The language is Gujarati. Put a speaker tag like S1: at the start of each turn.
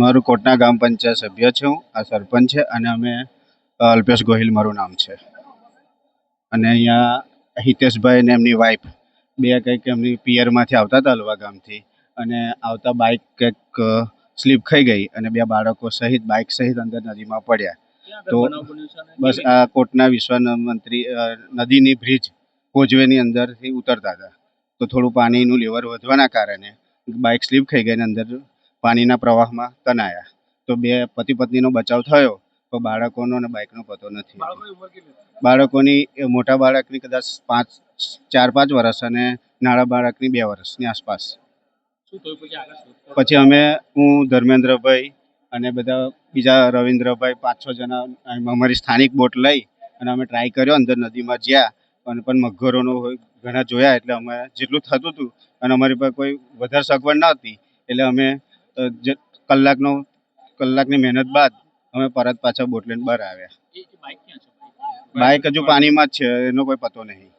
S1: મારું કોટના ગામ પંચાયત સભ્ય છે હું આ સરપંચ છે અને અમે અલ્પેશ ગોહિલ મારું નામ છે. અને અહીંયા હિતેશભાઈ ને એમની વાઈફ બે કંઈક એમની પિયરમાંથી આવતા હતા અલવા ગામથી. અને આવતા બાઇક કંઈક સ્લીપ ખાઈ ગઈ અને બે બાળકો સહિત બાઇક સહિત અંદર નદીમાં પડ્યા. તો બસ આ કોટના વિશ્વના મંત્રી નદીની બ્રિજ કોજવેની અંદરથી ઉતરતા હતા. તો થોડું પાણીનું લેવર વધવાના કારણે બાઇક સ્લીપ થઈ ગઈ અને અંદર પાણીના પ્રવાહમાં તણાયા. તો બે પતિ પત્નીનો બચાવ થયો તો બાળકોનો અને બાઇકનો પતો નથી.
S2: બાળકોની
S1: મોટા બાળકની કદાચ પાંચ ચાર પાંચ વર્ષ અને નાના બાળકની બે વર્ષની આસપાસ. પછી અમે હું ધર્મેન્દ્રભાઈ અને બધા બીજા રવિન્દ્રભાઈ પાંચ છ જણા અમારી સ્થાનિક બોટ લઈ અને અમે ટ્રાય કર્યો અંદર નદીમાં જ્યાં અને પણ મગરોનો હોય ઘણા જોયા એટલે અમે જેટલું થતું હતું અને અમારી પાસે કોઈ વધારે સગવડ ન હતી એટલે અમે જે કલાકનો કલાકની મહેનત બાદ અમે પરત પાછા બોટલેન બહાર આવ્યા. બાઇક હજુ પાણીમાં જ છે એનો કોઈ પતો નહીં.